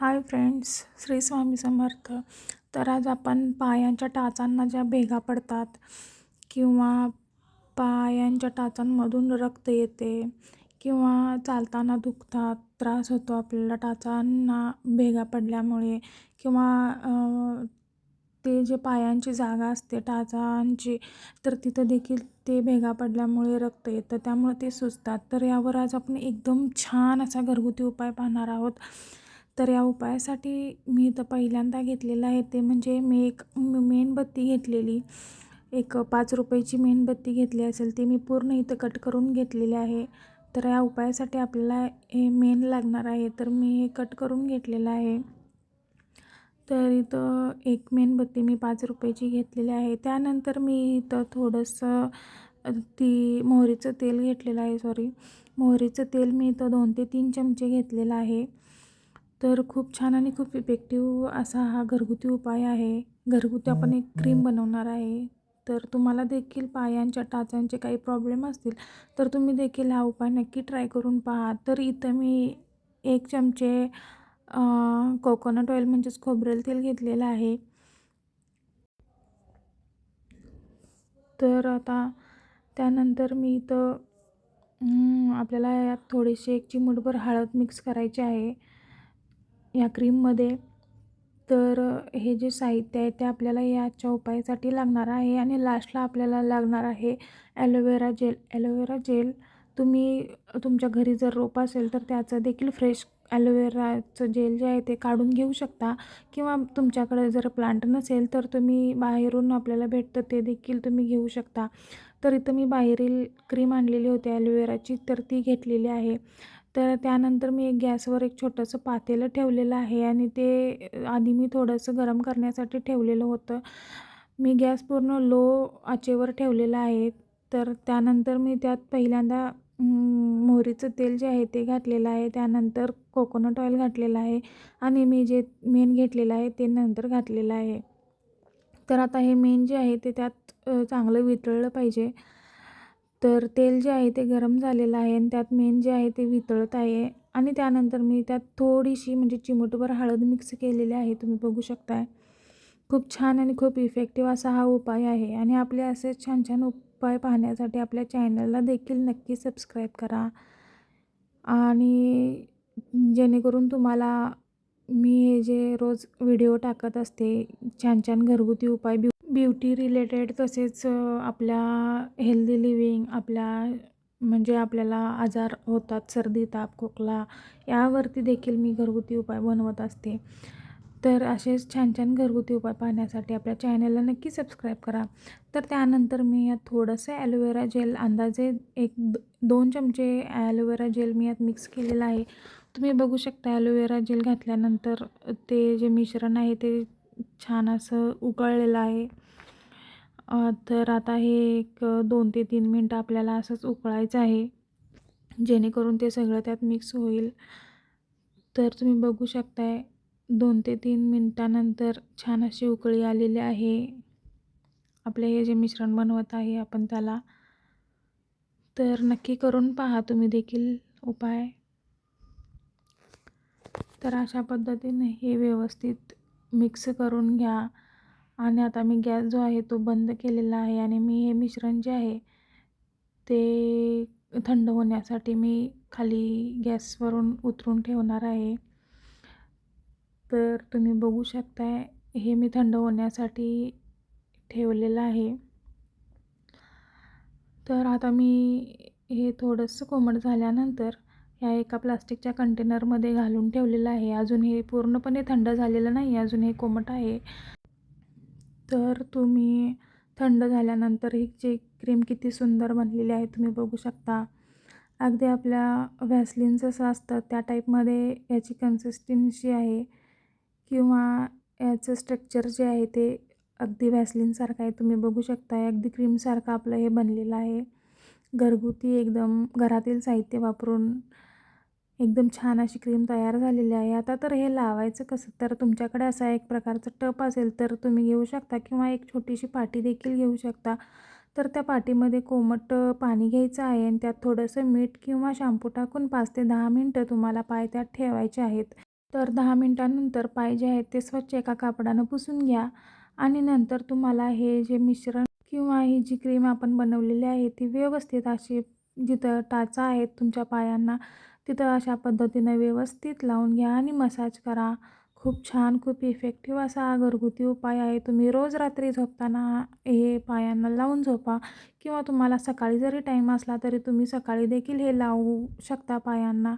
Hi friends Shri Swami Samarth. तर आज आपण पायांच्या टाचांना ज्या भेगा पडतात किंवा पायांच्या टाचांमधून रक्त येते किंवा चालताना दुखतात त्रास होतो आपल्याला टाचांना भेगा पडल्यामुळे किंवा ते जे पायांची जागा असते टाचांची तर तिथं देखील ते भेगा पडल्यामुळे रक्त येतं त्यामुळे ते सुचतात तर यावर आज आपण एकदम छान असा घरगुती उपाय पाहणार आहोत. तर या उपायासाठी मी इथं पहिल्यांदा घेतलेलं आहे ते म्हणजे मी एक मेणबत्ती घेतलेली. एक पाच रुपयाची मेणबत्ती घेतली असेल ती मी पूर्ण इथं कट करून घेतलेली आहे. तर या उपायासाठी आपल्याला हे मेण लागणार आहे तर मी हे कट करून घेतलेलं आहे. तर इथं एक मेणबत्ती मी पाच रुपयाची घेतलेली आहे. त्यानंतर मी इथं थोडंसं ती मोहरीचं तेल घेतलेलं आहे सॉरी मोहरीचं तेल मी इथं दोन ते तीन चमचे घेतलेलं आहे. तर खूप छान आणि खूप इफेक्टिव्ह असा हा घरगुती उपाय आहे. घरगुती आपण एक क्रीम बनवणार आहे. तर तुम्हाला देखील पायांच्या टाचांचे काही प्रॉब्लेम असतील तर तुम्ही देखील हा उपाय नक्की ट्राय करून पहा. तर इथं मी एक चमचे कोकोनट ऑइल म्हणजेच खोबरेल तेल घेतलेलं आहे. तर आता त्यानंतर मी इथं आपल्याला यात थोडीशी एक चिमूटभर हळद मिक्स करायची आहे. या क्रीममध्ये. तर हे जे साहित्य आहे ते आपल्याला याच्या उपायासाठी लागणार आहे आणि लास्टला आपल्याला लागणार आहे ॲलोवेरा जेल ॲलोवेरा जेल तुम्ही तुमच्या घरी जर रोप असेल तर त्याचं देखील फ्रेश ॲलोवेराचं जेल जे आहे ते काढून घेऊ शकता. किंवा तुमच्याकडे जर प्लांट नसेल तर तुम्ही बाहेरून आपल्याला भेटतं ते देखील तुम्ही घेऊ शकता. तर इथं मी बाहेरील क्रीम आणलेली होती ॲलोवेराची तर ती घेतलेली आहे. तर त्यानंतर मी एक गॅसवर एक छोटंसं पातेलं ठेवलेलं आहे आणि ते आधी मी थोडंसं गरम करण्यासाठी ठेवलेलं होतं. मी गॅस पूर्ण लो आचेवर ठेवलेला आहे. तर त्यानंतर मी त्यात पहिल्यांदा मोहरीचं तेल जे आहे ते घातलेलं आहे. त्यानंतर कोकोनट ऑइल घातलेलं आहे आणि मी जे मेन घेतलेलं आहे ते नंतर घातलेलं आहे. तर आता हे मेन जे आहे ते त्यात चांगलं वितळलं पाहिजे. तर तेल जे आहे ते गरम झालेलं आहे आणि त्यात मेन जे आहे ते वितळत आहे. आणि त्यानंतर मी त्यात थोडीशी म्हणजे चिमूटभर हळद मिक्स केलेली आहे तुम्ही बघू शकताय. खूप छान आणि खूप इफेक्टिव्ह असा हा उपाय आहे. आणि आपले असे छान छान उपाय पाहण्यासाठी आपल्या चॅनलला देखील नक्की सबस्क्राईब करा. आणि जेणेकरून तुम्हाला मी हे जे रोज व्हिडिओ टाकत असते छान छान घरगुती उपाय ब्यु ब्युटी रिलेटेड तसेच आपल्या हेल्दी लिव्हिंग आपल्या म्हणजे आपल्याला आजार होतात सर्दी ताप खोकला यावरती देखील मी घरगुती उपाय बनवत असते. तर असेच छान छान घरगुती उपाय पाहण्यासाठी आपल्या चॅनलला नक्की सबस्क्राईब करा. तर त्यानंतर मी यात थोडंसं ॲलोवेरा जेल अंदाजे एक दोन चमचे ॲलोवेरा जेल मी यात मिक्स केलेलं आहे. तुम्ही बघू शकता ॲलोवेरा जेल घातल्यानंतर ते जे मिश्रण आहे ते छान असं उकळलेलं आहे. तर आता हे एक दोन ते तीन मिनटं आपल्याला असंच उकळायचं आहे. जेणेकरून ते सगळं त्यात मिक्स होईल. तर तुम्ही बघू शकताय दोन ते तीन मिनटानंतर छान अशी उकळी आलेली आहे. आपले हे जे मिश्रण बनवत आहे आपण त्याला. तर नक्की करून पहा तुम्ही देखील उपाय. तर अशा पद्धतीने हे व्यवस्थित मिक्स करून घ्या. आणि आता मी गॅस जो आहे तो बंद केलेला आहे आणि मी हे मिश्रण जे आहे ते थंड होण्यासाठी मी खाली गॅसवरून उतरून ठेवणार आहे. तर तुम्ही बघू शकताय हे मी थंड होण्यासाठी ठेवलेलं आहे. तर आता मी हे थोडंसं कोमट झाल्यानंतर ह्या एका प्लास्टिकच्या कंटेनरमध्ये घालून ठेवलेलं आहे. अजून हे पूर्णपणे थंड झालेलं नाही अजून हे कोमट आहे. तर तुम्ही थंड झाल्यानंतर ही जी क्रीम किती सुंदर बनलेली आहे तुम्ही बघू शकता. अगदी आपल्या व्हॅसलिन जसं असतं त्या टाईपमध्ये याची कन्सिस्टन्सी आहे किंवा याचं स्ट्रक्चर जे आहे ते अगदी व्हॅसलिनसारखं आहे. तुम्ही बघू शकता अगदी क्रीमसारखं आपलं हे बनलेलं आहे. घरगुती एकदम घरातील साहित्य वापरून एकदम छान अशी क्रीम तयार झालेली आहे. आता तर हे लावायचं कसं? तर तुमच्याकडे असा एक प्रकारचा टप असेल तर तुम्ही घेऊ शकता किंवा एक छोटीशी पाटी देखील घेऊ शकता. तर त्या पाटीमध्ये कोमट पाणी घ्यायचं आहे आणि त्यात थोडंसं मीठ किंवा शॅम्पू टाकून पाच ते दहा मिनटं तुम्हाला पाय त्यात ठेवायचे आहेत. तर दहा मिनटानंतर पाय जे आहेत ते स्वच्छ एका कापडानं पुसून घ्या आणि नंतर तुम्हाला हे जे मिश्रण किंवा ही जी क्रीम आपण बनवलेली आहे ती व्यवस्थित अशी जिथं टाचा आहेत तुमच्या पायांना तिथं अशा पद्धतीनं व्यवस्थित लावून घ्या आणि मसाज करा. खूप छान खूप इफेक्टिव्ह असा हा घरगुती उपाय आहे. तुम्ही रोज रात्री झोपताना हे पायांना लावून झोपा किंवा तुम्हाला सकाळी जरी टाईम असला तरी तुम्ही सकाळी देखील हे लावू शकता पायांना.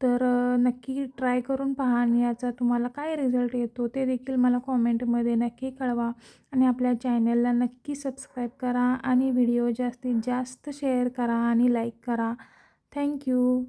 तर नक्की ट्राय करून पहा आणि याचा तुम्हाला काय रिझल्ट येतो ते देखील मला कॉमेंटमध्ये नक्की कळवा. आणि आपल्या चॅनलला नक्की सबस्क्राईब करा आणि व्हिडिओ जास्तीत जास्त शेअर करा आणि लाईक करा. थँक्यू